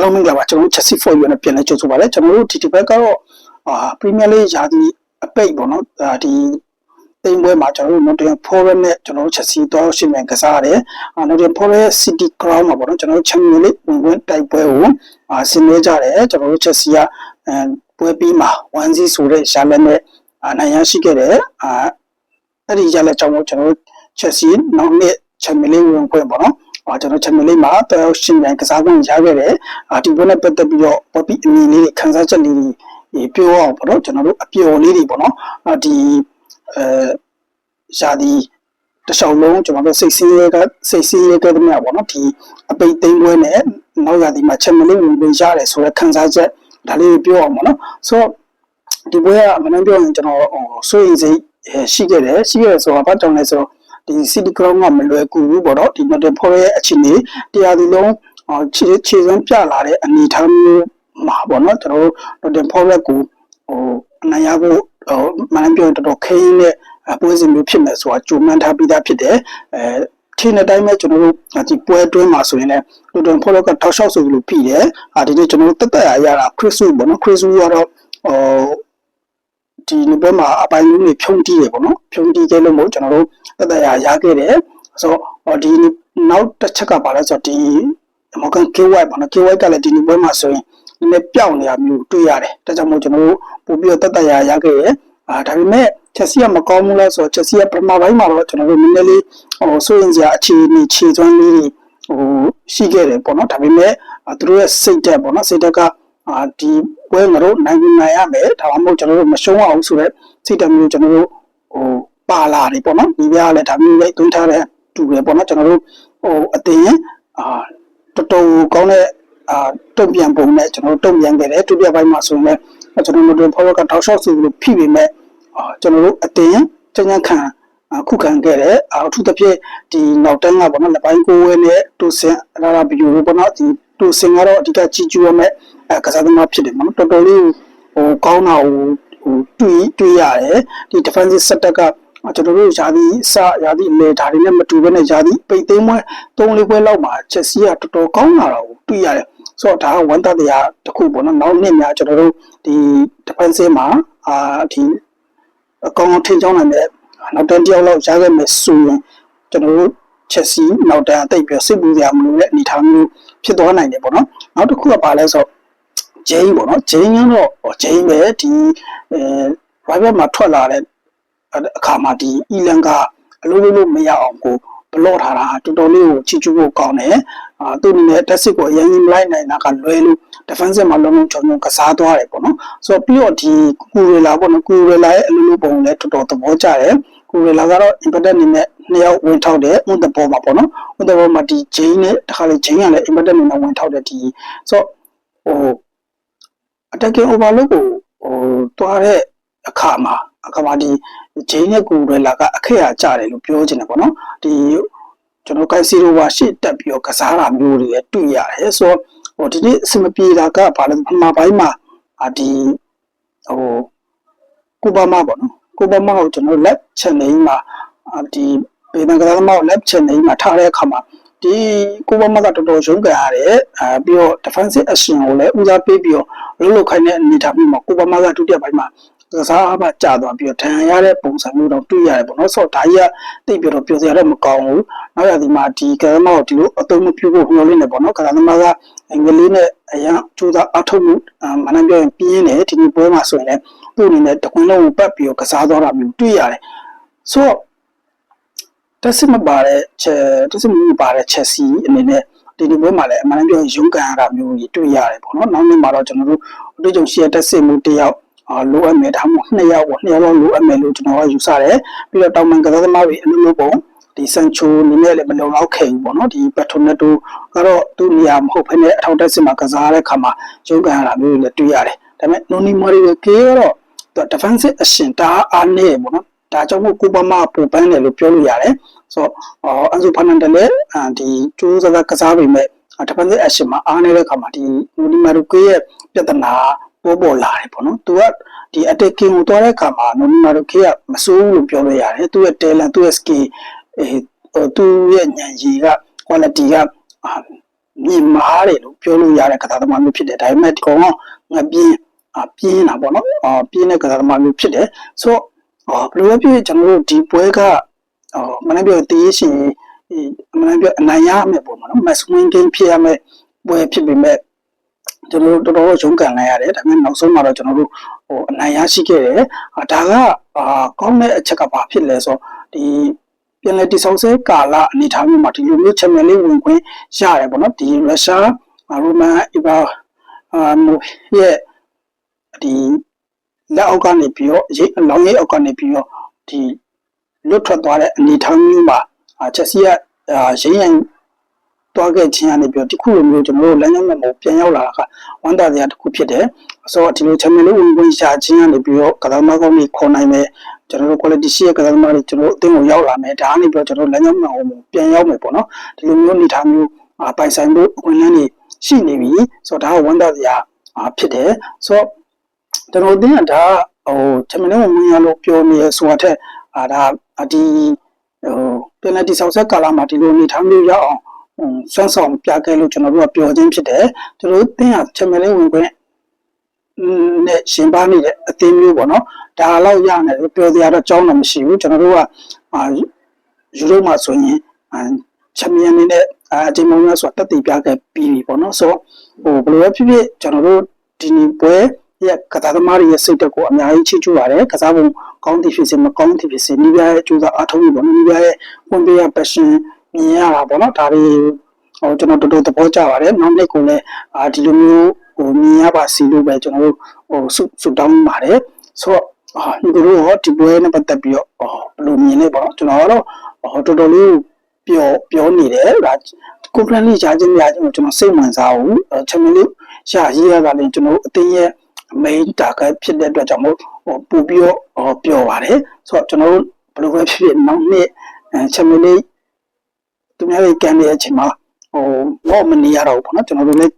အားလုံးမင်္ဂလာပါကျွန်တော်တို့ Chelsea for you နဲ့ပြန်လဲကြိုဆိုပါရစေကျွန်တော်တို့ဒီဒီဘက်ကတော့အာ Premier League ရာသီအပိတ်ပေါ့နော်ဒါဒီတိမ်ပွဲမှာကျွန်တော်တို့ Nottingham Forest နဲ့ကျွန်တော်တို့ Chelsea တော့ရှင်းမြန်ကစားရတယ်အာ Nottingham Forest City Ground မှာပေါ့နော်ကျွန်တော်တို့ Champions League ဝင်ဝင်တိုက်ပွဲကိုအာဆင်နွှဲကြတယ်ကျွန်တော်တို့ Chelsea ကအဲပွဲပြီးမှာ1-0ဆိုတဲ့ရှာလက်နဲ့အာနိုင်ရရှိခဲ့တယ်အာအဲ့ဒီရလက်ကြောင့်မို့ကျွန်တော်တို့ Chelsea နောက်နှစ် Champions League ဝင်ခွင့်ပေါ့နော် အာကျွန်တော် Champions League မှာတော့ရှင်းမြန်ကစားခွင့်ရခဲ့တယ်အာဒီပွဲနဲ့ပတ်သက်ပြီးတော့ပေါ်ပြီးအမီလေးတွေခန်းစားချက်လေးတွေပြောအောင်ပေါ့နော်ကျွန်တော်တို့အပျော်လေးတွေပေါ့နော်အာဒီအဲရှာဒီတခြားလုံးကျွန်တော်တို့စိတ်ဆင်းရဲကစိတ်ဆင်းရဲကတည်းကပေါ့နော်ဒီအပိတ်သိမ်းပွဲနဲ့နောက်ရသည်မှာ Champions League ဝင်ဝင်ရတယ်ဆိုတဲ့ခန်းစားချက်ဒါလေးပြောအောင်ပေါ့နော်ဆိုတော့ဒီပွဲကအမှန်တမ်းပြောရင်ကျွန်တော်စိုးရိမ်စိတ်ရှိခဲ့တယ်ရှိခဲ့ဆိုတော့ဘာကြောင့်လဲဆိုတော့ ဒီ City Ground ကမလွယ်ကူဘူးပေါ့နော်ဒီ Nottingham Forest ရဲ့အခြေအနေတရားဒီလုံးခြေခြေစွမ်းပြလာတဲ့အနေအထားမျိုးမှာပေါ့နော်ကျွန်တော်တို့ Nottingham Forest ကိုဟိုအနိုင်ရဖို့ဟိုမှန်ပြောရင်တော်တော်ခင်းတဲ့ပွဲစဉ်မျိုးဖြစ်မယ်ဆိုတာကြိုမှန်းထားပြီးသားဖြစ်တယ်အဲထင်းတဲ့အတိုင်းပဲကျွန်တော်တို့ဒီပွဲအတွင်းမှာဆိုရင်လည်းလူတွန်ဖော်လောက်ကထောက်လျှောက်ဆိုလို့ပြီးတယ်။အာဒီနေ့ကျွန်တော်တို့တက်တက်ရရတာခရစ်စုပေါ့နော်ခရစ်စုကတော့ဟို ဒီနေ့ဘက်မှာအပိုင်းမျိုးတွေဖြုံးတီးတယ်ပေါ့နော်ဖြုံးတီးခဲ့လို့မို့ကျွန်တော်တို့တက်တက်ရရခဲ့တယ်ဆိုတော့ဒီနောက်တစ်ချက်ကပါလဲဆိုတော့ဒီမော်ကန် KY ပေါ့နော် KY ကလည်းဒီနေ့ဘက်မှာဆိုရင်နည်းနည်းပြောင်းနေတာမျိုးတွေ့ရတယ်။ဒါကြောင့်မို့ကျွန်တော်တို့ပို့ပြီးတော့တက်တက်ရရခဲ့ရအာဒါပေမဲ့ချက်စီကမကောင်းဘူးလားဆိုတော့ချက်စီကပထမပိုင်းမှာတော့ကျွန်တော်တို့နည်းနည်းလေးဟိုစိုးရင်စရာအခြေအနေခြေသွမ်းလေးဟိုရှိခဲ့တယ်ပေါ့နော်ဒါပေမဲ့သူတို့ရဲ့စိတ်တက်ပေါ့နော်စိတ်တက်က အာဒီပွဲငါတို့နိုင်နိုင်ရမယ်ဒါမှမဟုတ်ကျွန်တော်တို့မရှုံးအောင်ဆိုတော့စိတ်တက်မျိုးကျွန်တော်တို့ဟိုပါလာတယ်ပေါ့နော်ဒီပြားလည်းဒါမျိုးလေးသွင်းထားတဲ့တူတယ်ပေါ့နော်ကျွန်တော်တို့ဟိုအတင်အာတော်တော်ကောင်းတဲ့အာတုံ့ပြန်ပုံနဲ့ကျွန်တော်တို့တုံ့ပြန်ခဲ့တယ်ဒုတိယပိုင်းမှာဆိုရင်လည်းကျွန်တော်တို့ဖော်ရကတောက်လျှောက်စီလို့ဖိပေမဲ့အာကျွန်တော်တို့အတင်ကျန်းကျန်းခံခုခံခဲ့တယ်အထူးသဖြင့်ဒီနောက်တန်းကပေါ့နော်လက်ပိုင်းကိုဝဲနဲ့တူစင်အရာဘီယိုပေါ့နော်ဒီ တူစင်ကတော့အဓိကကြီးကျူးရမယ့်အဲကစားသမားဖြစ်တယ်ပေါ့နော်တော်တော်လေးဟိုကောင်းတာဟိုဟိုတွေ့တွေ့ရတယ်ဒီ defensive setup ကကျွန်တော်တို့ယာဒီစယာဒီလေဒါတွေနဲ့မတူဘဲနဲ့ယာဒီပိတ်သိမ်းပွဲ၃လေးပွဲလောက်မှာချက်စီကတော်တော်ကောင်းလာတာကိုတွေ့ရတယ်ဆိုတော့ဒါကဝန်တတရားတစ်ခုပေါ့နော်နောက်နှစ်များကျွန်တော်တို့ဒီ defensive မှာအာဒီအကောင်အထင်ကြောင်းနိုင်တဲ့နောက်တန်းတယောက်လောက်ရခဲ့မယ်ဆိုရင်ကျွန်တော်တို့ ချက်စီနောက်တန်းအသိပြီးစိတ်ပူစရာမလိုတဲ့အနေအထားမျိုးဖြစ်သွားနိုင်တယ်ပေါ့နော်နောက်တစ်ခုကပါလဲဆိုဂျိန်းပေါ့နော်ဂျိန်းကတော့ဂျိန်းပဲဒီအဲ rival မှာထွက်လာတဲ့အခါမှာဒီအီလန်ကအလိုလိုမရအောင်ကိုဘလော့ထားတာတော်တော်လေးကိုချီချူဖို့ကောင်းတယ်အာသူ့အနေနဲ့တက်စစ်ကိုအရင်ကြီးမလိုက်နိုင်တာကလွဲလို့ defensive မှာလုံးလုံးချုံချုံကစားသွားတယ်ပေါ့နော်ဆိုတော့ပြီးတော့ဒီကူရီလာပေါ့နော်ကူရီလာရဲ့အလိုလိုပုံလည်းတော်တော်သဘောကျတယ် ကူရီလာကတော့ impact အနေနဲ့နှစ်ယောက်ဝင်ထောက်တယ်ဥဒဘောမှာပေါ့နော်ဥဒဘောမှာဒီဂျိန်းနဲ့တခါလေဂျိန်းကလည်း impact အနေနဲ့ဝင်ထောက်တယ်ဒီဆိုတော့ဟို attacking overload ကိုဟိုတွားတဲ့အခါမှာအခါမှာဒီဂျိန်းနဲ့ကူရီလာကအခက်အကျတယ်လို့ပြောချင်တယ်ပေါ့နော်ဒီကျွန်တော်ကိုင်စီရိုဝါရှေ့တက်ပြီးတော့ကစားတာမျိုးတွေတွေ့ရတယ်ဆိုတော့ဟိုဒီနေ့အစမပြေတာကဘာလဲပထမပိုင်းမှာဒီဟိုကိုဘာမပေါ့နော် ကိုဘာမကိုကျွန်တော် left channel မှာဒီပေနကစားသမားကို left channel မှာထားတဲ့အခါမှာဒီကိုဘာမကတော်တော်ရုန်းကန်ရတယ်အဲပြီးတော့ defensive action ကိုလည်းဦးစားပေးပြီးတော့လှုပ်လှုပ်ခိုင်းတဲ့အနေထားမျိုးမှာကိုဘာမကဒုတိယပိုင်းမှာ ကစားအမကြာသွားပြီးတော့ဒဏ်ရာရတဲ့ပုံစံမျိုးတော့တွေ့ရတယ်ပေါ့နော်ဆိုတော့ဒါကြီးကတိတ်ပြီးတော့ပြောစရာတော့မကောင်းဘူးနောက်ရဒီမှာဒီကစားသမားကိုဒီလိုအသုံးမပြုဖို့ဟိုလိုနေပေါ့နော်ကစားသမားကအင်္ဂလိပ်နဲ့အရန်ကြိုးစားအထုတ်မှုမနက်ပြောရင်ပြင်းတယ်ဒီနေ့ပွဲမှာဆိုရင်လည်းသူ့အနေနဲ့တခွန်းလုံးကိုပတ်ပြီးတော့ကစားသွားတာမျိုးတွေ့ရတယ်ဆိုတော့တက်စစ်မပါတဲ့ချက်တက်စစ်မပါတဲ့ချက်စီအနေနဲ့ဒီဒီပွဲမှာလည်းအမှန်တကယ်ရုန်းကန်ရတာမျိုးကြီးတွေ့ရတယ်ပေါ့နော်နောက်နေ့မှာတော့ကျွန်တော်တို့အတွေ့အကြုံရှိတဲ့တက်စစ်မှုတယောက် လိုအပ်မယ်ဒါမှမဟုတ်နှစ်ယောက်ပေါ့နှစ်ယောက်လောက်လိုအပ်မယ်လို့ကျွန်တော်ကယူဆတယ်ပြီးတော့တောင်ပန်ကစားသမားတွေအလိုလိုပုံဒီဆန်ချိုနည်းနဲ့လည်းမလုံလောက်ခဲ့ဘူးပေါ့နော်ဒီပက်ထရိုနက်တိုကတော့သူ့နေရာမဟုတ်ဘဲနဲ့အထောက်တက်စစ်မှာကစားတဲ့ခါမှာရုန်းကန်ရတာမျိုးတွေလည်းတွေ့ရတယ်ဒါပေမဲ့နိုနီမာရီကိုကေကတော့သူ defensive action ဒါအားနေပေါ့နော်ဒါကြောင့်မို့ကိုပမာပူပန်းတယ်လို့ပြောလို့ရတယ်ဆိုတော့အန်ဇူဖာနန်ဒယ်လည်းဒီကျိုးစားကစားပေမဲ့ defensive action မှာအားနေတဲ့ခါမှာဒီနိုနီမာရီကိုရဲ့ပြဿနာ ပေါ်ပေါ်လာတယ်ပေါ့နော်သူကဒီ attacking ကိုတွားတဲ့အခါမှာနိုနီမာရိုခေကမစိုးဘူးလို့ပြောလို့ရတယ်သူရဲ့ talent သူရဲ့ skill အဲသူရဲ့ဉာဏ်ရည်က quality ကမြင်မားတယ်လို့ပြောလို့ရတဲ့ကစားသမားမျိုးဖြစ်တယ်ဒါပေမဲ့ဒီကောင်ကငပြင်းအပြင်းတာပေါ့နော်အာပြင်းတဲ့ကစားသမားမျိုးဖြစ်တယ်ဆိုတော့အာဘယ်လိုပဲဖြစ်ဖြစ်ကျွန်တော်တို့ဒီပွဲကအာမနေ့ပြောတေးရှင်အမှန်ပြောအနိုင်ရမယ်ပေါ့နော် match win game ဖြစ်ရမယ်ပွဲဖြစ်ပေမဲ့ ကျွန်တော်တို့တော်တော်ရုန်းကန်လိုက်ရတယ်ဒါပေမဲ့နောက်ဆုံးမှာတော့ကျွန်တော်တို့ဟိုအနိုင်ရရှိခဲ့တယ်အာဒါကအာကောင်းတဲ့အချက်ကဘာဖြစ်လဲဆိုတော့ဒီပြန်လည်တည်ဆောက်ဆဲကာလအနေထားမျိုးမှာဒီလိုမျိုးချန်ပီယံလိဝင်ခွင့်ရတယ်ပေါ့နော်ဒီရုရှားရိုမန်အီဗာအာမိုရဲ့ဒီလက်အောက်ကနေပြီးတော့ရိတ်လောင်ရိတ်အောက်ကနေပြီးတော့ဒီလွတ်ထွက်သွားတဲ့အနေထားမျိုးမှာအာချက်စီကအာရင်းရင် တွားခဲ့ခြင်းကနေပြီးတော့ဒီခုလိုမျိုးကျွန်တော်တို့လမ်းကြောင်းမှာပြန်ရောက်လာတာကဝန်တာစရာတစ်ခုဖြစ်တယ်ဆိုတော့ဒီလိုချန်ပီယံလိဝင်ခွင့်ရှာခြင်းကနေပြီးတော့ကစားသမားကောင်းတွေခေါ်နိုင်မယ်ကျွန်တော်တို့ quality ရှိတဲ့ကစားသမားတွေကျွန်တော်တို့အသင်းကိုရောက်လာမယ်ဒါကနေပြီးတော့ကျွန်တော်တို့လမ်းကြောင်းမှာပြန်ရောက်မယ်ပေါ့နော်ဒီလိုမျိုးအနေထားမျိုးအာပိုင်ဆိုင်ဖို့အခွင့်အလမ်းတွေရှိနေပြီဆိုတော့ဒါကဝန်တာစရာအာဖြစ်တယ်ဆိုတော့ကျွန်တော်တို့ကဒါဟိုချန်ပီယံလိဝင်ရလို့ပြောနေရဆိုတာထက်အာဒါဒီဟိုပင်နယ်တီဆောက်ဆက်ကာလာမှာဒီလိုအနေထားမျိုးရောက်အောင် စွမ်းဆောင်ပြခဲ့လို့ကျွန်တော်တို့ကပြောခြင်းဖြစ်တယ်ကျွန်တော်တို့တင်းဟာချန်ပီယံလိဝင်ခွင့်နဲ့ရှင်ပါနေတဲ့အသင်းမျိုးပေါ့နော်ဒါတော့ရနေတယ်ပြောစရာတော့ကြောင်းတော့မရှိဘူးကျွန်တော်တို့ကအာယူရိုမှာဆိုရင်ချန်ပီယံနေနဲ့အဒီမုံရဆိုတက်တည်ပြခဲ့ပြီးပြီပေါ့နော်ဆိုဟိုဘယ်လိုပဲဖြစ်ဖြစ်ကျွန်တော်တို့ဒီနေ့ပွဲရဲ့ကစားသမားတွေရဲ့စိတ်တက်ကိုအများကြီးချီးကျူးပါတယ်ကစားပုံကောင်းသည်ဖြစ်စေမကောင်းသည်ဖြစ်စေနီးပြရဲ့အကျိုးစားအထောက်အပံ့ပေါ့နီးပြရဲ့ဝင်ပြရ passion မြင်ရတာပေါ့နော်ဒါတွေဟိုကျွန်တော်တော်တော်သဘောကျပါတယ်နောက်နေ့ကိုလည်းအာဒီလိုမျိုးဟိုမြင်ရပါစီလို့ပဲကျွန်တော်တို့ဟိုစုစုတောင်းပါတယ်ဆိုတော့အာဒီလိုရောဒီပွဲနဲ့ပတ်သက်ပြီးတော့ဘယ်လိုမြင်လဲပေါ့နော်ကျွန်တော်ကတော့ဟိုတော်တော်လေးပြောပြောနေတယ်ဒါကွန်ဖရင့်လေးရှားခြင်းများကျွန်တော်စိတ်ဝင်စားဘူးချန်ပီယံလိရှားရေးရတာလည်းကျွန်တော်အတင်းရဲ့ main target ဖြစ်တဲ့အတွက်ကြောင့်မို့ဟိုပူပြီးတော့ပြောပါတယ်ဆိုတော့ကျွန်တော်တို့ဘယ်လိုပဲဖြစ်ဖြစ်နောက်နှစ်ချန်ပီယံလိ သူများတွေကန်နေတဲ့အချိန်မှာဟိုတော့မနေရတော့ဘူးပေါ့နော်ကျွန်တော်တို့လည်း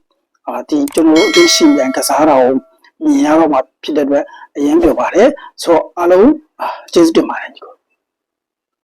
အာဒီကျွန်တော်တို့အသိရှင်ပြန်ကစားတာကိုမြင်ရတော့မှဖြစ်တဲ့အတွက်အရင်ပြောပါတယ်ဆိုတော့အားလုံးကျေးဇူးတင်ပါတယ်ညီကို